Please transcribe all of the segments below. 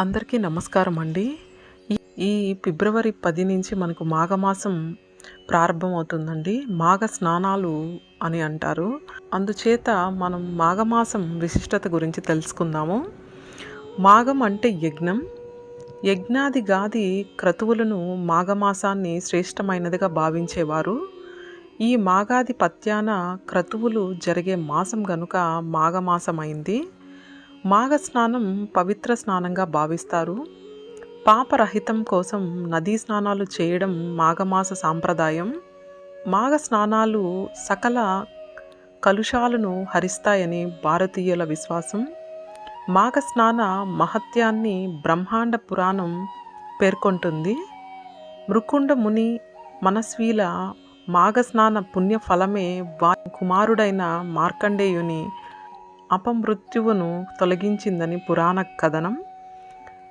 అందరికీ నమస్కారం అండి. ఈ- ఫిబ్రవరి పది నుంచి మనకు మాఘమాసం ప్రారంభమవుతుందండి. మాఘ స్నానాలు అని అంటారు. అందుచేత మనం మాఘమాసం విశిష్టత గురించి తెలుసుకుందాము. మాఘం అంటే యజ్ఞం. యజ్ఞాది గాది క్రతువులను మాఘమాసాన్ని శ్రేష్టమైనదిగా భావించేవారు. ఈ మాఘాది పత్యాన క్రతువులు జరిగే మాసం గనుక మాఘమాసమైంది. మాఘ స్నానం పవిత్ర స్నానంగా భావిస్తారు. పాపరహితం కోసం నదీ స్నానాలు చేయడం మాఘమాస సాంప్రదాయం. మాఘ స్నానాలు సకల కలుషాలను హరిస్తాయని భారతీయుల విశ్వాసం. మాఘ స్నాన మహత్యాన్ని బ్రహ్మాండ పురాణం పేర్కొంటుంది. మృకుండ ముని మనస్వీల మాఘస్నాన పుణ్య ఫలమే వా కుమారుడైన మార్కండేయుని అపమృత్యువును తొలగించిందని పురాణ కథనం.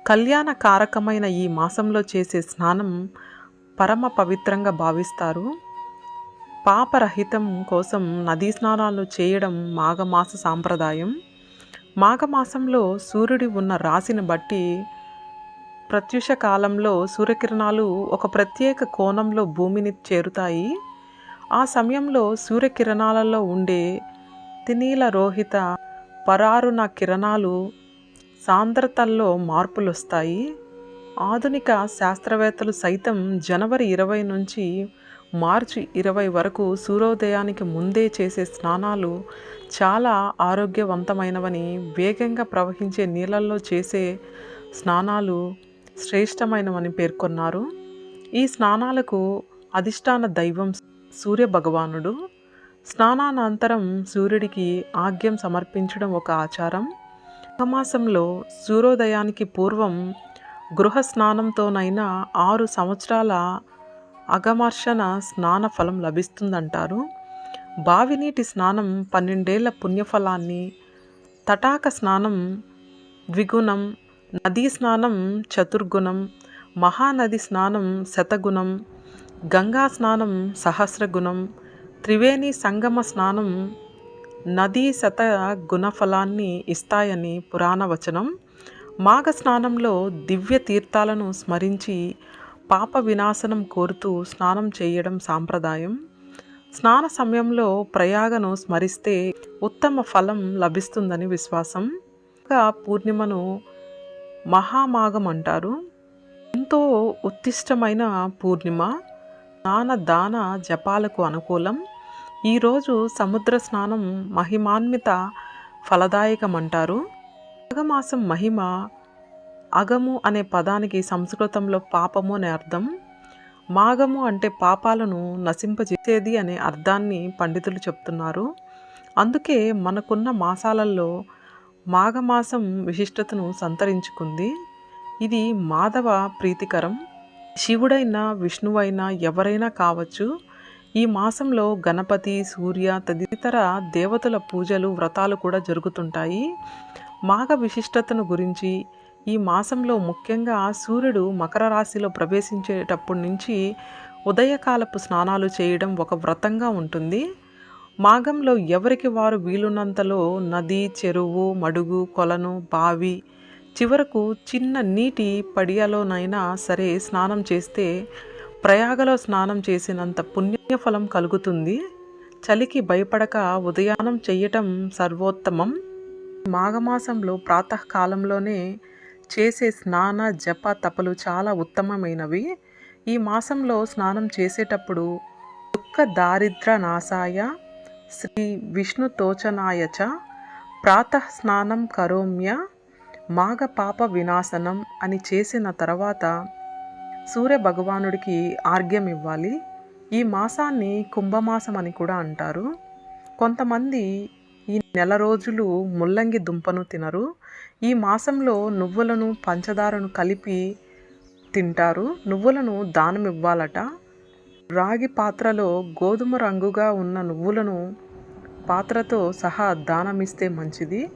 కళ్యాణ కారకమైన ఈ మాసంలో చేసే స్నానం పరమ పవిత్రంగా భావిస్తారు. పాపరహితం కోసం నదీ స్నానాలు చేయడం మాఘమాస సాంప్రదాయం. మాఘమాసంలో సూర్యుడి ఉన్న రాశిని బట్టి ప్రత్యుష కాలంలో సూర్యకిరణాలు ఒక ప్రత్యేక కోణంలో భూమిని చేరుతాయి. ఆ సమయంలో సూర్యకిరణాలలో ఉండే తినీల రోహిత పరారున కిరణాలు సాంద్రతల్లో మార్పులు వస్తాయి ఆధునిక శాస్త్రవేత్తలు సైతం జనవరి ఇరవై నుంచి మార్చి ఇరవై వరకు సూర్యోదయానికి ముందే చేసే స్నానాలు చాలా ఆరోగ్యవంతమైనవని వేగంగా ప్రవహించే నీళ్ళల్లో చేసే స్నానాలు శ్రేష్టమైనవని పేర్కొన్నారు. ఈ స్నానాలకు అధిష్టాన దైవం సూర్య భగవానుడు స్నానానంతరం సూర్యుడికి ఆగ్యం సమర్పించడం ఒక ఆచారం. మాసంలో సూర్యోదయానికి పూర్వం గృహ స్నానంతోనైనా ఆరు సంవత్సరాల అగమర్షణ స్నాన ఫలం లభిస్తుందంటారు. బావినీటి స్నానం పన్నెండేళ్ళ పుణ్యఫలాన్ని తటాక స్నానం ద్విగుణం నదీ స్నానం చతుర్గుణం మహానది స్నానం శతగుణం గంగా స్నానం సహస్రగుణం త్రివేణి సంగమ స్నానం నదీ శత గుణఫలాన్ని ఇస్తాయని పురాణ వచనం. మాఘ స్నానంలో దివ్య తీర్థాలను స్మరించి పాప వినాశనం కోరుతూ స్నానం చేయడం సాంప్రదాయం. స్నాన సమయంలో ప్రయాగను స్మరిస్తే ఉత్తమ ఫలం లభిస్తుందని విశ్వాసం. పూర్ణిమను మహామాఘం అంటారు. ఎంతో ఉత్తిష్టమైన పూర్ణిమ. స్నాన దాన జపాలకు అనుకూలం. ఈరోజు సముద్ర స్నానం మహిమాన్విత ఫలదాయకం అంటారు మాఘమాసం మహిమ అగము అనే పదానికి సంస్కృతంలో పాపము అనే అర్థం. మాఘము అంటే పాపాలను నశింపజేసేది అనే అర్థాన్ని పండితులు చెప్తున్నారు. అందుకే మనకున్న మాసాలలో మాఘమాసం విశిష్టతను సంతరించుకుంది. ఇది మాధవ ప్రీతికరం. శివుడైనా విష్ణువైనా ఎవరైనా కావచ్చు ఈ మాసంలో గణపతి సూర్య తదితర దేవతల పూజలు వ్రతాలు కూడా జరుగుతుంటాయి. మాఘ విశిష్టతను గురించి ఈ మాసంలో ముఖ్యంగా సూర్యుడు మకర రాశిలో ప్రవేశించేటప్పటి నుంచి ఉదయకాలపు స్నానాలు చేయడం ఒక వ్రతంగా ఉంటుంది. మాఘంలో ఎవరికి వారు వీలున్నంతలో నది చెరువు మడుగు కొలను బావి చివరకు చిన్న నీటి పడియాలోనైనా సరే స్నానం చేస్తే ప్రయాగలో స్నానం చేసినంత పుణ్యఫలం కలుగుతుంది. చలికి భయపడక ఉదయానం చెయ్యటం సర్వోత్తమం. మాఘమాసంలో ప్రాతకాలంలోనే చేసే స్నాన జప తపలు చాలా ఉత్తమమైనవి. ఈ మాసంలో స్నానం చేసేటప్పుడు దుఃఖ దారిద్ర నాశాయ. శ్రీ విష్ణు తోచనాయ చ. ప్రాతః స్నానం కరోమ్య. మాఘ పాప వినాశనం అని చేసిన తర్వాత సూర్య భగవానుడికి ఆర్ఘ్యం ఇవ్వాలి. ఈ మాసాన్ని కుంభమాసం అని కూడా అంటారు. కొంతమంది ఈ నెల రోజులు ముల్లంగి దుంపను తినరు. ఈ మాసంలో నువ్వులను పంచదారను కలిపి తింటారు. నువ్వులను దానం ఇవ్వాలట. రాగి పాత్రలో గోధుమ రంగుగా ఉన్న నువ్వులను పాత్రతో సహా దానమిస్తే మంచిది.